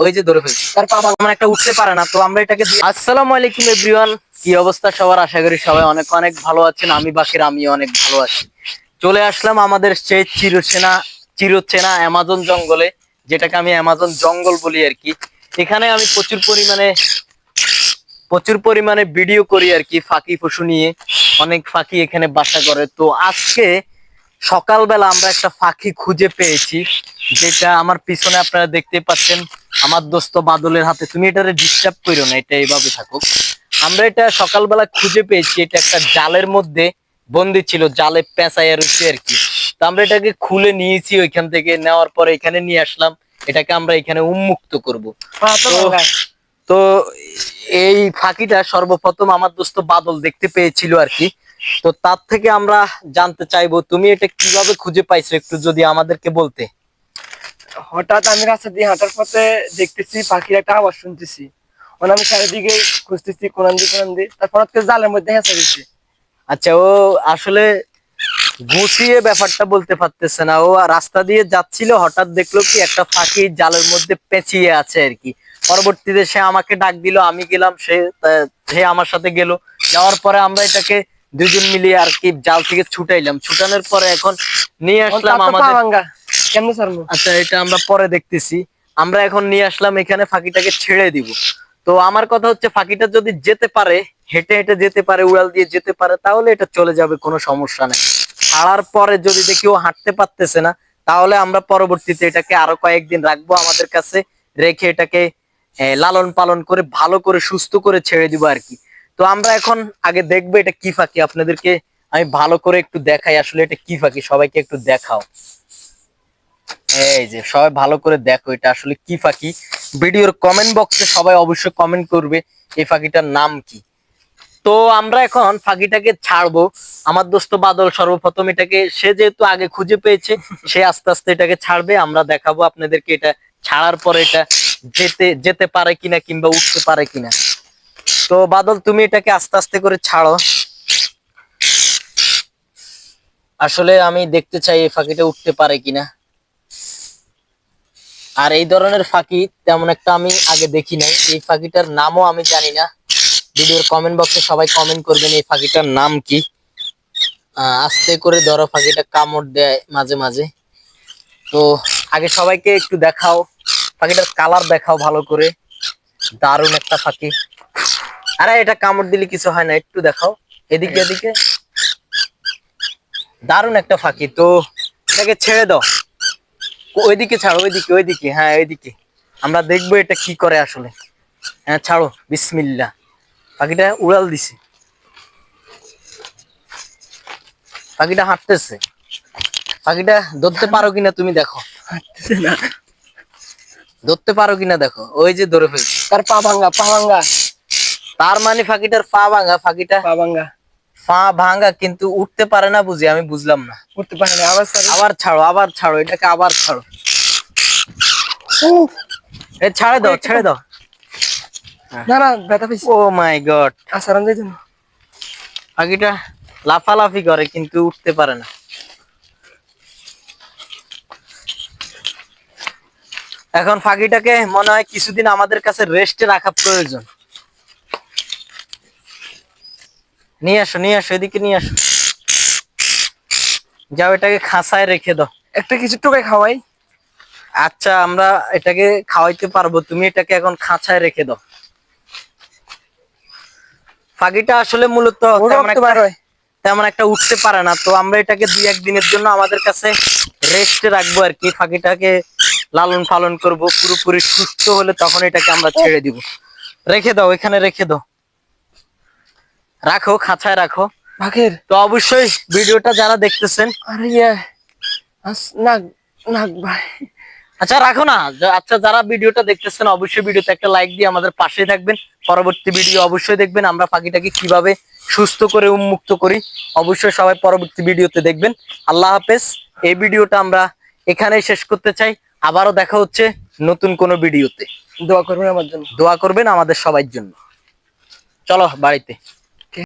ওই যে ধরে ফেলছি। তার পা ভাঙা একটা উঠতে পারে না, তো আমরা এটাকে আসসালামু আলাইকুম এভরিওয়ান কি অবস্থা সবার? আশা করি সবাই অনেক অনেক ভালো আছেন, আমি বাকির আমি অনেক ভালো আছি। চলে আসলাম আমাদের সেই চিরচেনা চিরচেনা অ্যামাজন জঙ্গলে, যেটাকে আমি অ্যামাজন জঙ্গল বলি আর কি। এখানে আমি প্রচুর পরিমাণে প্রচুর পরিমাণে ভিডিও করি আর কি, ফাঁকি পশু নিয়ে। অনেক ফাঁকি এখানে বাসা করে। তো আজকে সকালবেলা আমরা একটা ফাঁকি খুঁজে পেয়েছি, যেটা আমার পিছনে আপনারা দেখতে পাচ্ছেন। আমার দোস্ত বাদলের হাতে তুমি এটারে ডিস্টার্ব করো না এটা এইভাবে থাকুক। আমরা এটা সকালবেলা খুঁজে পেয়েছি এটা একটা জালের মধ্যে বন্দি ছিল জালে পেঁচাইয়া রয়েছে আর কি। তো আমরা এটাকে খুলে নিয়েছি ওইখান থেকে নেওয়ার পরে এখানে নিয়ে আসলাম এটাকে আমরা এখানে উন্মুক্ত করব। তো এই ফাঁকিটা সর্বপ্রথম আমার দোস্ত বাদল দেখতে পেয়েছিল আর কি। তো তার থেকে আমরা জানতে চাইব তুমি এটা কীভাবে খুঁজে পাইছো একটু যদি আমাদেরকে বলতে। হঠাৎ আমি রাস্তা দিয়ে হাঁটার পথে দেখতেছি পাখির একটা আওয়াজ শুনতেছি। মানে আমি চারিদিকে খুঁজতেছি কোনান দিয়ে কোনান দিয়ে তারপর জালের মধ্যে হেঁচে দিচ্ছে আচ্ছা ও আসলে গুছিয়ে ব্যাপারটা বলতে পারতেছে না। ও রাস্তা দিয়ে যাচ্ছিল হঠাৎ দেখল কি একটা ফাঁকি জালের মধ্যে পেঁচিয়ে আছে আর কি। পরবর্তীতে সে আমাকে ডাক দিল আমি গেলাম সে সে আমার সাথে গেল। যাওয়ার পরে আমরা এটাকে দুজন মিলিয়ে আর কি জাল থেকে ছুটাইলাম। ছুটানোর পরে এখন নিয়ে আসলাম আমাদের কেমনে সারবো আচ্ছা এটা আমরা পরে দেখতেছি। আমরা এখন নিয়ে আসলাম, এখানে ফাঁকিটাকে ছেড়ে দিব। তো আমার কথা হচ্ছে, ফাঁকিটা যদি যেতে পারে, হেঁটে হেঁটে যেতে পারে, উড়াল দিয়ে যেতে পারে, তাহলে এটা চলে যাবে, কোনো সমস্যা নেই। ছাড়ার পরে যদি দেখি ও হাঁটতে পারতেছে না, তাহলে আমরা পরবর্তীতে এটাকে আরও কয়েকদিন রাখব আমাদের কাছে, রেখে এটাকে লালন পালন করে, ভালো করে, সুস্থ করে ছেড়ে দিব আর কি। তো আমরা এখন আগে দেখব এটা কি ফাঁকি। আপনাদেরকে আমি ভালো করে একটু দেখাই আসলে এটা কি ফাঁকি, সবাইকে একটু দেখাও। এই যে, সবাই ভালো করে দেখো এটা আসলে কি ফাঁকি ভিডিওর কমেন্ট বক্সে সবাই অবশ্যই কমেন্ট করবে এই ফাঁকিটার নাম কি। তো আমরা এখন ফাঁকিটাকে ছাড়বো। আমার দোস্ত বাদল সর্বপ্রথম এটাকে, সে যেহেতু আগে খুঁজে পেয়েছে, সে আস্তে আস্তে এটাকে ছাড়বে। আমরা দেখাবো আপনাদেরকে এটা ছাড়ার পরে এটা যেতে যেতে পারে কিনা কিংবা উঠতে পারে কিনা। তো বাদল, তুমি এটাকে আস্তে আস্তে করে ছাড়ো। আসলে আমি দেখতে চাই এই ফাঁকিটা উঠতে পারে কিনা। আর এই ধরনের ফাঁকি তেমন একটা আমি আগে দেখি নাই। এই ফাঁকিটার নামও আমি জানি না। ভিডিওর কমেন্ট বক্সে সবাই কমেন্ট করবেন এই ফাঁকিটার নাম কি। আস্তে করে ধরো ফাঁকিটা কামড় দেয় মাঝে মাঝে। তো আগে সবাইকে একটু দেখাও। পাখিটার কালার দেখাও ভালো করে। দারুণ একটা ফাঁকি। আরে, এটা কামড় দিলে কিছু হয় না, একটু দেখাও। এদিকে এদিকে। দারুণ একটা ফাঁকি। তো এটাকে ছেড়ে দাও। ওইদিকে ছাড়ো ওইদিকে ওইদিকে হ্যাঁ ওইদিকে। আমরা দেখব এটা কি করে আসলে। হ্যাঁ ছাড়ো বিসমিল্লা পাখিটা উড়াল দিছে। পাখিটা হাঁটতেছে। পাখিটা ধরতে পারো কিনা তুমি দেখো। হাঁটতেছে না। ধরতে পারো কিনা দেখো। ওই যে ধরে ফেলছি। তার পা ভাঙ্গা পা ভাঙ্গা তার মানে ফাঁকিটার পা ভাঙা ফাঁকিটা পা ভাঙ্গা পা ভাঙা কিন্তু উঠতে পারে না বুঝি আমি বুঝলাম না। উঠতে পারে না আবার আবার ছাড়ো আবার ছাড়ো এটাকে আবার ছাড়ো। এ ছাড়ে দাও ছেড়ে দাও। না না ব্যথা পেয়েছি। ও মাই গড। আসারান যাই জন্য পাখিটা লাফালাফি করে কিন্তু উঠতে পারে না। এখন ফাঁকিটাকে মনে হয় কিছুদিন আমাদের কাছে রেস্টে রাখা প্রয়োজন। নিয়ে আসো নিয়ে আসো এদিকে নিয়ে আসো। যাও এটাকে খাঁচায় রেখে দাও। একটা কিছু টোকাই খাওয়াই। আচ্ছা আমরা এটাকে খাওয়াইতে পারব তুমি এটাকে এখন খাঁচায় রেখে দাও। ফাঁকিটা আসলে মূলত তেমন একটা- পারে তেমন একটা উঠতে পারে না তো আমরা এটাকে দুই একদিনের জন্য আমাদের কাছে রেস্টে রাখব আর কি। ফাঁকিটাকে লালন পালন করব পুরোপুরি সুস্থ হলে তখন এটাকে আমরা ছেড়ে দিব। রেখে দাও এখানে রেখে দাও। রাখো খাঁচায় রাখো। বাঘের? তো অবশ্যই ভিডিওটা যারা দেখতেছেন আরে নাক ভাই। আচ্ছা রাখো না। আচ্ছা যারা ভিডিওটা দেখতেছেন অবশ্যই ভিডিওতে একটা লাইক দিয়ে আমাদের পাশে থাকবেন। পরবর্তী ভিডিও অবশ্যই দেখবেন। আমরা পাখিটাকে কীভাবে সুস্থ করে উন্মুক্ত করি অবশ্যই সবাই পরবর্তী ভিডিওতে দেখবেন। আল্লাহ হাফেজ। এই ভিডিওটা আমরা এখানেই শেষ করতে চাই। আবারও দেখা হচ্ছে নতুন কোনো ভিডিওতে। দোয়া করবেন আমার জন্য। দোয়া করবেন আমাদের সবার জন্য। চলো বাড়িতে।